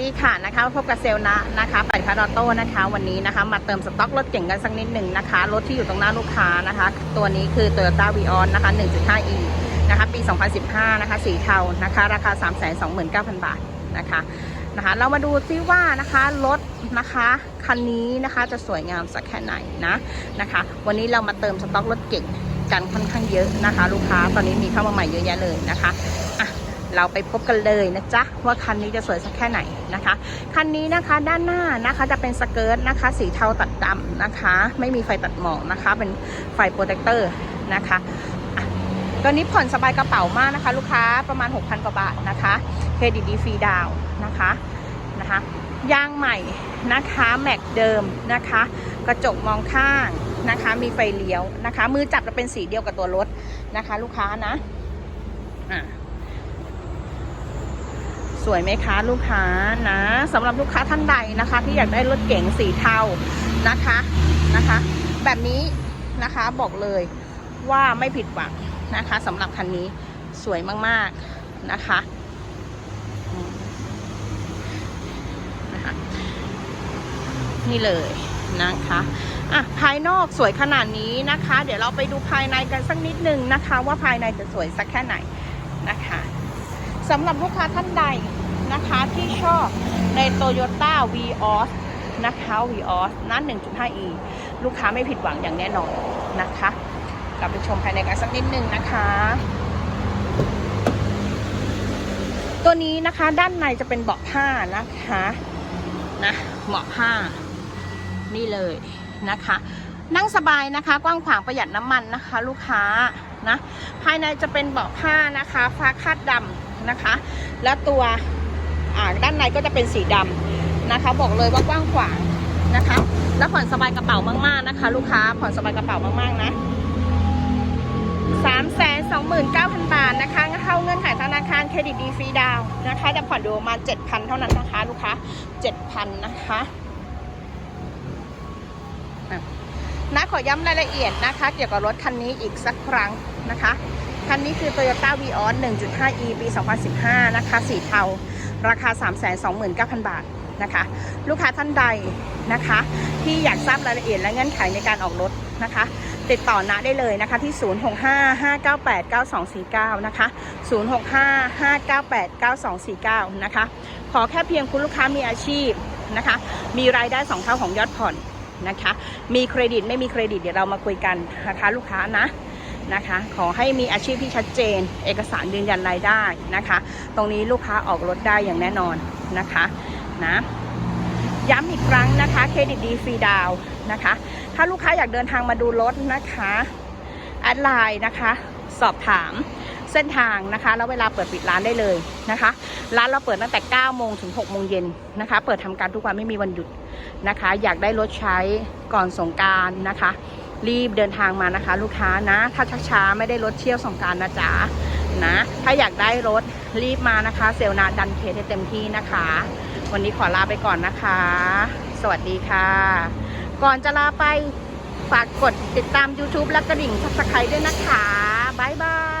ดีค่ะนะคะพบกับเซลล์นะนะคะปัดคาร์ดอโต้นะคะ วันนี้นะคะ มาเติมสต็อกรถเก่งกันสักนิดหนึ่งนะคะ รถที่อยู่ตรงหน้าลูกค้านะคะ ตัวนี้คือ Toyota v ีออนนะคะ 1.5e นะคะ ปี 2015 นะคะ สีเทานะคะ ราคา 329,000 บาทนะคะนะคะ เรามาดูซิว่านะคะรถนะคะคันนี้นะคะจะสวยงามสักแค่ไหนนะนะคะ วันนี้เรามาเติมสต็อกรถเก่งกันค่อนข้างเยอะนะคะ ลูกค้าตอนนี้มีเข้ามาใหม่เยอะแยะเลยนะคะ เราไปพบกันเลยนะจ๊ะว่าคันนี้จะสวยสักแค่ไหนนะคะ คันนี้นะคะด้านหน้านะคะจะเป็นสเกิร์ตนะคะ สีเทาตัดดำนะคะ ไม่มีไฟตัดหมอกนะคะ เป็นไฟโปรเทคเตอร์นะคะตัวนี้ผ่อนสบายกระเป๋ามากนะคะ ลูกค้าประมาณ 6,000 กว่าบาทนะคะเครดิตดีฟรีดาวนะคะนะคะยางใหม่นะคะแม็กเดิมนะคะ กระจกมองข้างนะคะ มีไฟเลี้ยวนะคะ มือจับจะเป็นสีเดียวกับตัวรถนะคะ ลูกค้านะอะ วยไหมคะลูกค้านะสำหรับลูกค้าท่านใดนะคะ ที่อยากได้รถเก๋งสีเทานะคะนะคะ แบบนี้นะคะบอกเลยว่าไม่ผิดหวังนะคะสำหรับคันนี้สวยมากๆนะคะนะคะนี่เลยนะคะอะภายนอกสวยขนาดนี้นะคะ เดี๋ยวเราไปดูภายในกันสักนิดนึงนะคะ ว่าภายในจะสวยสักแค่ไหนนะคะสำหรับลูกค้าท่านใด นะคะที่ชอบใน Toyota v ีออสนะคะ v ีออสนั้น 1.5e ลูกค้าไม่ผิดหวังอย่างแน่นอนนะคะเราไปชมภายในกันสักนิดนึงนะคะ ตัวนี้นะคะด้านในจะเป็นเบาะผ้านะคะนะเบาะผ้า นี่เลยนะคะ นั่งสบายนะคะ กว้างขวางประหยัดน้ำมันนะคะ ลูกค้านะ ภายในจะเป็นเบาะผ้านะคะ ฟ้าคาดดำนะคะ และตัว อ่าด้านในก็จะเป็นสีดำนะคะ บอกเลยว่ากว้างขวางนะคะ และผ่อนสบายกระเป๋ามากๆนะคะ ลูกค้าผ่อนสบายกระเป๋ามากๆนะสามแสนสองหมื่นเก้าพันบาทนะคะเข้าเงื่อนไขธนาคารเครดิตดีฟรีดาวนะคะ จะผ่อนดูประมาณเจ็ดพันเท่านั้นนะคะ ลูกค้าเจ็ดพันนะคะนะขอย้ำรายละเอียดนะคะ เกี่ยวกับรถคันนี้อีกสักครั้งนะคะ คันนี้คือ Toyota v ีออส 1.5e ปี 2015 นะคะ สีเทา ราคา 329,000 บาทนะคะ ลูกค้าท่านใดนะคะ ที่อยากทราบรายละเอียดและเงื่อนไขในการออกรถนะคะ ติดต่อณได้เลยนะคะที่ 0655989249 นะคะ 0655989249 นะคะ ขอแค่เพียงคุณลูกค้ามีอาชีพนะคะ มีรายได้2เท่าของยอดผ่อนนะคะ มีเครดิตไม่มีเครดิตเดี๋ยวเรามาคุยกันนะคะลูกค้านะ นะคะ ขอให้มีอาชีพที่ชัดเจน เอกสารยืนยันรายได้นะคะ ตรงนี้ลูกค้าออกรถได้อย่างแน่นอนนะคะนะย้ำอีกครั้งนะคะเครดิตดีฟรีดาวนะคะ ถ้าลูกค้าอยากเดินทางมาดูรถนะคะแอดไลน์นะคะ สอบถามเส้นทางนะคะ แล้วเวลาเปิดปิดร้านได้เลยนะคะ ร้านเราเปิดตั้งแต่ 9 โมงถึง 6 โมงเย็นนะคะ เปิดทำการทุกวันไม่มีวันหยุดนะคะ อยากได้รถใช้ก่อนสงการนะคะ รีบเดินทางมานะคะ ลูกค้านะ ถ้าชักช้าไม่ได้รถเที่ยวสงการนะจ๊ะนะ ถ้าอยากได้รถรีบมานะคะ เซลนาดันเคสให้เต็มที่นะคะ วันนี้ขอลาไปก่อนนะคะ สวัสดีค่ะ ก่อนจะลาไปฝากกดติดตาม YouTube และกระดิ่งสับสไครด้วยนะคะ บ๊ายบาย